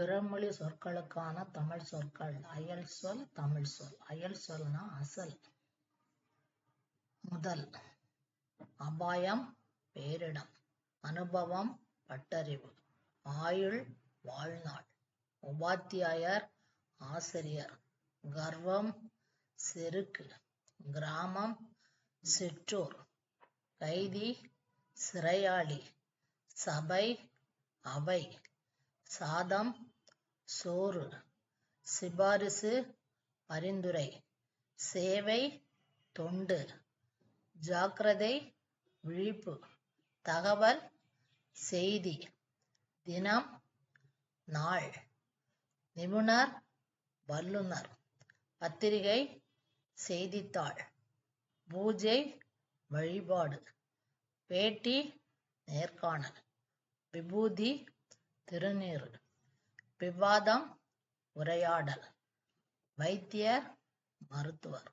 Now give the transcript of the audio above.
பிறமொழி சொற்களுக்கான தமிழ் சொற்கள். அயல் சொல் தமிழ் சொல். அயல் சொல்னா அசல். முதல் அபாயம் பேரிடம். அனுபவம் பட்டறிவு. ஆயுள் வாழ்நாள். உபாத்தியாயர் ஆசிரியர். கர்வம் செருக்கு கிராமம் சிற்றூர். கைதி சிறையாளி. சபை அவை. சாதம் சோறு. சிபாரிசு பரிந்துரை. சேவை தொண்டு. ஜாக்கிரதை விழிப்பு. தகவல் செய்தி. தினம் நாள். நிபுணர் வல்லுநர். பத்திரிகை செய்தித்தாள். பூஜை வழிபாடு. பேட்டி நேர்காணல். விபூதி திருநீறு. விவாதம் உரையாடல் வைத்தியர் மருத்துவர்.